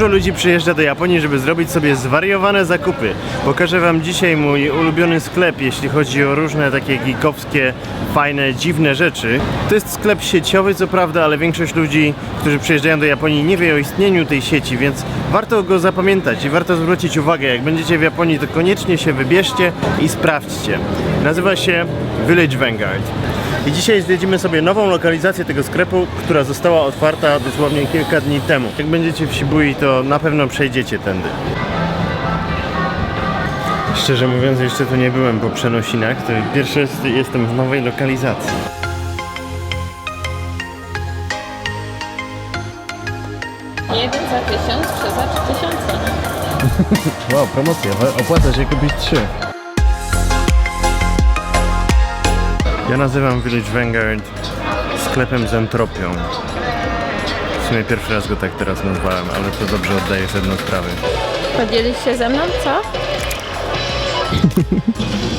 Dużo ludzi przyjeżdża do Japonii, żeby zrobić sobie zwariowane zakupy. Pokażę wam dzisiaj mój ulubiony sklep, jeśli chodzi o różne takie geekowskie, fajne, dziwne rzeczy. To jest sklep sieciowy, co prawda, ale większość ludzi, którzy przyjeżdżają do Japonii, nie wie o istnieniu tej sieci, więc warto go zapamiętać i warto zwrócić uwagę. Jak będziecie w Japonii, to koniecznie się wybierzcie i sprawdźcie. Nazywa się Village Vanguard. I dzisiaj zwiedzimy sobie nową lokalizację tego sklepu, która została otwarta dosłownie kilka dni temu. Jak będziecie w Shibui, to na pewno przejdziecie tędy. Szczerze mówiąc, jeszcze tu nie byłem po przenosinach. To pierwszy raz jestem w nowej lokalizacji. Jeden za tysiąc, trzy za trzy tysiące. Wow, promocja. Opłaca się kupić trzy. Ja nazywam Village Vanguard sklepem z entropią. W sumie pierwszy raz go tak teraz nazwałem, ale to dobrze oddaje pewną sprawę. Podzielisz się ze mną, co?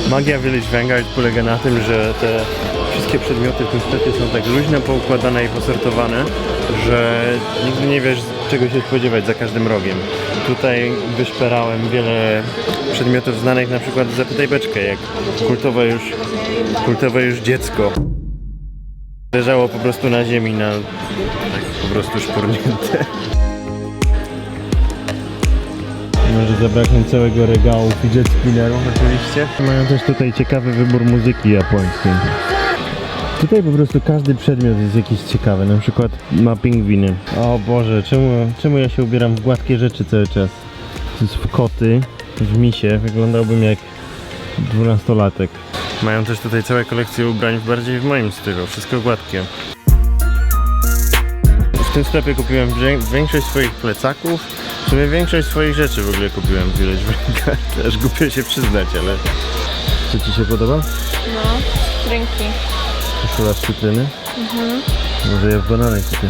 Magia Village Vanguard polega na tym, że te wszystkie przedmioty tym sklepie są tak luźno poukładane i posortowane, że nigdy nie wiesz czego się spodziewać za każdym rogiem. Tutaj wyszperałem wiele przedmiotów znanych, na przykład zapytaj beczkę, jak kultowe już, kultowe już dziecko. Leżało po prostu na ziemi, na tak po prostu szpurnięte. Może zabraknie całego regału fidget spinnerów oczywiście. Mają też tutaj ciekawy wybór muzyki japońskiej. Tutaj po prostu każdy przedmiot jest jakiś ciekawy, na przykład ma pingwiny. O Boże, czemu, czemu ja się ubieram w gładkie rzeczy cały czas? To jest w koty, w misie, wyglądałbym jak dwunastolatek. Mają też tutaj całe kolekcje ubrań w bardziej w moim stylu, wszystko gładkie. W tym sklepie kupiłem większość swoich plecaków. W sumie większość swoich rzeczy w ogóle kupiłem w Village Vanguard. Aż głupio się przyznać, ale... Co Ci się podoba? No, rynki. Koszula z cytryny? Może ja w banany kupię.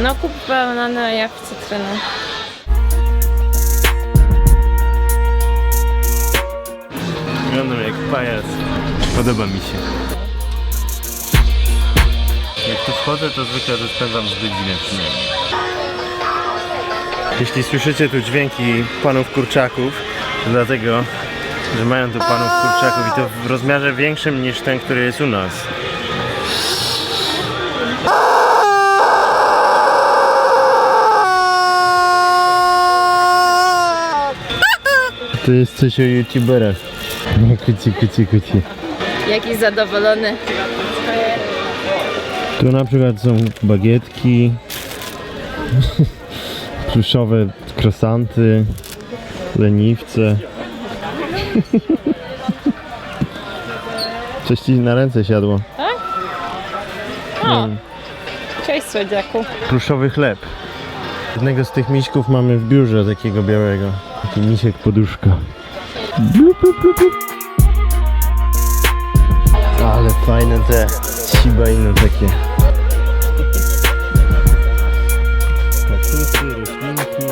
No kup bananę, a ja w cytrynę. Wyglądam jak pajac. Podoba mi się. Jak tu wchodzę, to zwykle to spędzam z godzinę przynajmniej. Jeśli słyszycie tu dźwięki panów kurczaków, to dlatego, że mają tu panów kurczaków i to w rozmiarze większym niż ten, który jest u nas. To jest coś o youtuberach. No kuci, kuci, kuci. Jakiś zadowolony. Tu na przykład są bagietki, pluszowe krosanty, leniwce. Coś ci na ręce siadło. O, cześć słodziaku. Pluszowy chleb. Jednego z tych miśków mamy w biurze takiego białego. Taki misiek poduszka. Blup, blup, blup, blup. Ale fajne te Shiba Inu takie. Kaktusy, roślinki.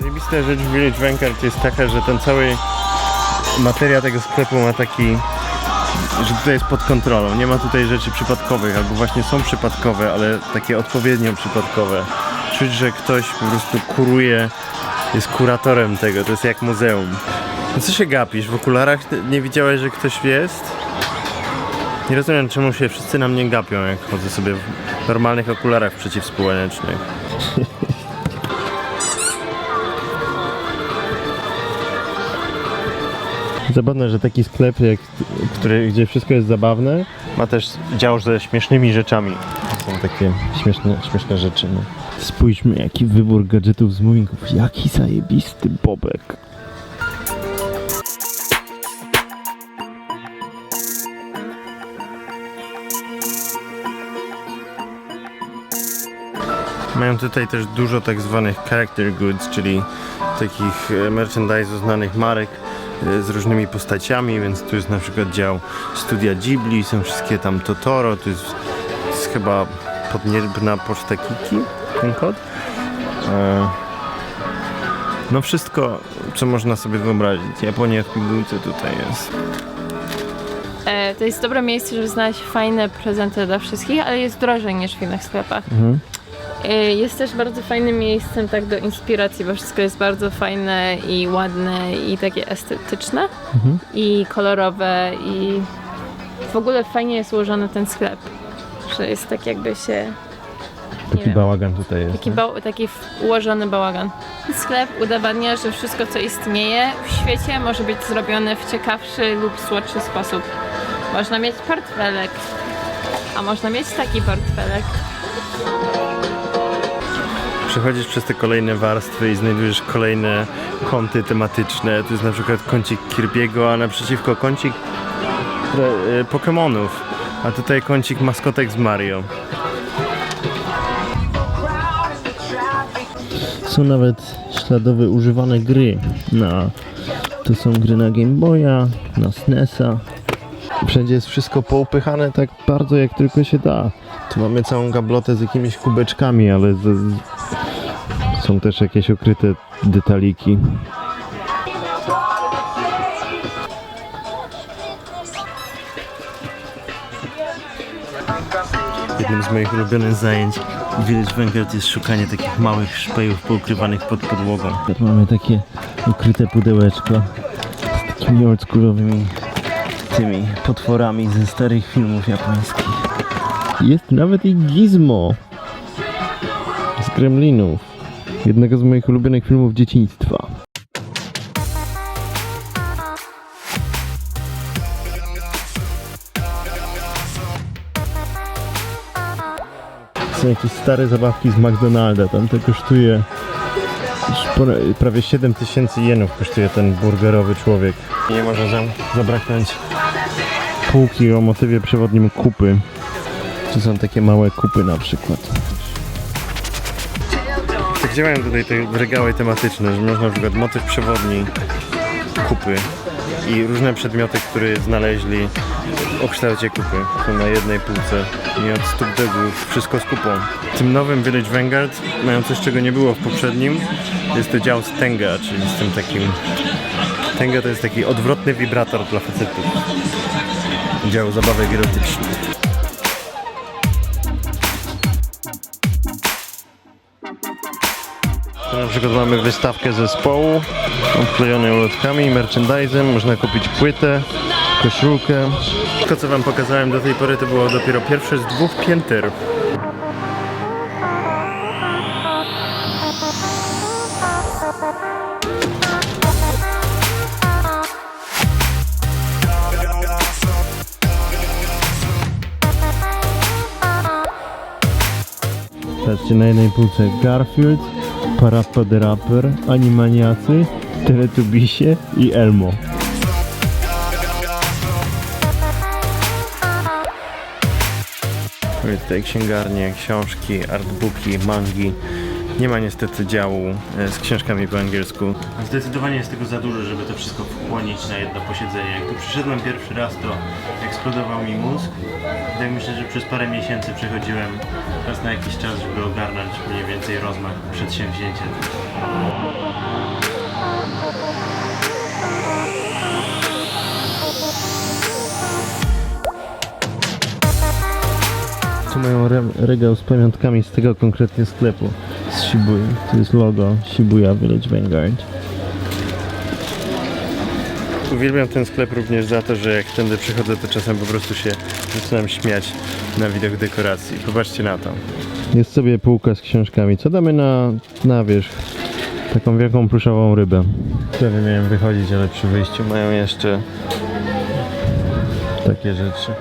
Zajebista rzecz w Village Vanguard jest taka, że ten cały materia tego sklepu ma taki że tutaj jest pod kontrolą. Nie ma tutaj rzeczy przypadkowych, albo właśnie są przypadkowe, ale takie odpowiednio przypadkowe. Czuć, że ktoś po prostu kuruje, jest kuratorem tego, to jest jak muzeum. No co się gapisz? W okularach nie widziałeś, że ktoś jest? Nie rozumiem, czemu się wszyscy na mnie gapią, jak chodzę sobie w normalnych okularach przeciwsłonecznych. Zabawne, że taki sklep, jak, który, gdzie wszystko jest zabawne, ma też dział ze śmiesznymi rzeczami. Są takie śmieszne, śmieszne rzeczy. No. Spójrzmy, jaki wybór gadżetów z muminków. Jaki zajebisty bobek. Mają tutaj też dużo tak zwanych character goods, czyli takich e, merchandise'u znanych marek z różnymi postaciami, więc tu jest na przykład dział studia Ghibli, są wszystkie tam Totoro, tu jest, jest chyba podniebna poczta Kiki, ten kod. E, No wszystko, co można sobie wyobrazić. Japonia w pigułce tutaj jest. E, to jest dobre miejsce, żeby znaleźć fajne prezenty dla wszystkich, ale jest drożej niż w innych sklepach. Mhm. E, Jest też bardzo fajnym miejscem tak do inspiracji, bo wszystko jest bardzo fajne i ładne i takie estetyczne i kolorowe i w ogóle fajnie jest ułożony ten sklep, że jest tak jakby się Taki wiem, bałagan tutaj jest. taki, bał, taki ułożony bałagan. Sklep udowadnia, że wszystko co istnieje w świecie może być zrobione w ciekawszy lub słodszy sposób. Można mieć portfelek, a można mieć taki portfelek. Przechodzisz przez te kolejne warstwy i znajdujesz kolejne kąty tematyczne. Tu jest na przykład kącik Kirby'ego, a naprzeciwko kącik e, Pokémonów. A tutaj kącik maskotek z Mario. Są nawet śladowe używane gry. Na, to są gry na Game Boya, na SNESa. Wszędzie jest wszystko poupychane tak bardzo jak tylko się da. Tu mamy całą gablotę z jakimiś kubeczkami, ale z, z, są też jakieś ukryte detaliki. Jednym z moich ulubionych zajęć w Village Vanguard jest szukanie takich małych szpejów poukrywanych pod podłogą. Mamy takie ukryte pudełeczko z takimi oldschoolowymi tymi potworami ze starych filmów japońskich. Jest nawet i Gizmo z Gremlinów. Jednego z moich ulubionych filmów dzieciństwa. Są jakieś stare zabawki z McDonalda. Tam to kosztuje prawie 7 tysięcy jenów kosztuje ten burgerowy człowiek. Nie może za, zabraknąć półki o motywie przewodnim kupy. Czy są takie małe kupy na przykład? Działają tutaj te regały tematyczne, że można na przykład motyw przewodni kupy i różne przedmioty, które znaleźli o kształcie kupy. Są na jednej półce i od stóp do głów wszystko z kupą. W tym nowym Village Vanguard mają coś, czego nie było w poprzednim. Jest to dział z Tenga, czyli z tym takim... Tenga to jest taki odwrotny wibrator dla facetów. Dział zabawek erotycznych. Na przykład mamy wystawkę zespołu obklejone ulotkami, merchandisem, można kupić płytę, koszulkę. To co wam pokazałem do tej pory to było dopiero pierwsze z dwóch pięter. Patrzcie na jednej półce Garfield, Parappa Rapper, Animaniacy, Teletubisie i Elmo. Tutaj księgarnie, książki, artbooki, mangi. Nie ma niestety działu e, z książkami po angielsku. Zdecydowanie jest tego za dużo, żeby to wszystko wchłonić na jedno posiedzenie. Jak tu przyszedłem pierwszy raz, to eksplodował mi mózg. Tak myślę, że przez parę miesięcy przechodziłem raz na jakiś czas, żeby ogarnąć mniej więcej rozmach przedsięwzięcia. Tu mają re regał z pamiątkami z tego konkretnie sklepu, Shibuya. To jest logo Shibuya Village Vanguard. Uwielbiam ten sklep również za to, że jak tędy przychodzę, to czasem po prostu się zaczynam śmiać na widok dekoracji. Popatrzcie na to. Jest sobie półka z książkami. Co damy na, na wierzch? Taką wielką pluszową rybę. Prawie miałem wychodzić, ale przy wyjściu mają jeszcze takie rzeczy.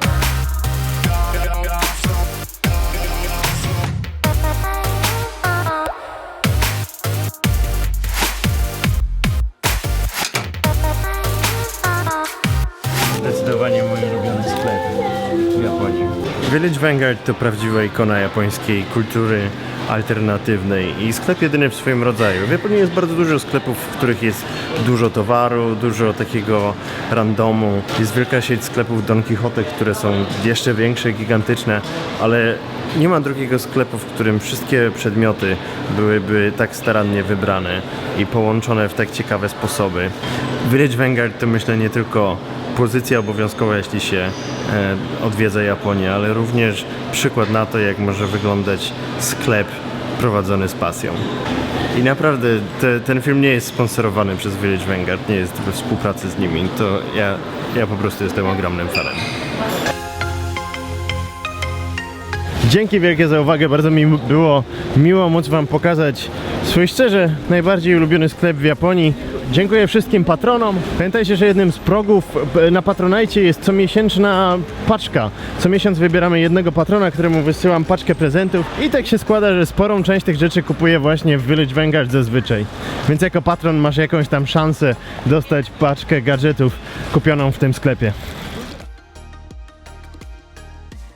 Village Vanguard to prawdziwa ikona japońskiej kultury alternatywnej i sklep jedyny w swoim rodzaju. W Japonii jest bardzo dużo sklepów, w których jest dużo towaru, dużo takiego randomu. Jest wielka sieć sklepów Don Quixote, które są jeszcze większe, gigantyczne, ale nie ma drugiego sklepu, w którym wszystkie przedmioty byłyby tak starannie wybrane i połączone w tak ciekawe sposoby. Village Vanguard to myślę nie tylko pozycja obowiązkowa, jeśli się e, odwiedza Japonię, ale również przykład na to, jak może wyglądać sklep prowadzony z pasją. I naprawdę te, ten film nie jest sponsorowany przez Village Vanguard, nie jest we współpracy z nimi, to ja, ja po prostu jestem ogromnym fanem. Dzięki wielkie za uwagę, bardzo mi było miło móc Wam pokazać swój szczerze najbardziej ulubiony sklep w Japonii. Dziękuję wszystkim patronom. Pamiętajcie, że jednym z progów e, na Patronajcie jest comiesięczna paczka. Co miesiąc wybieramy jednego patrona, któremu wysyłam paczkę prezentów i tak się składa, że sporą część tych rzeczy kupuję właśnie w Village Vanguard zazwyczaj. Więc jako patron masz jakąś tam szansę dostać paczkę gadżetów kupioną w tym sklepie.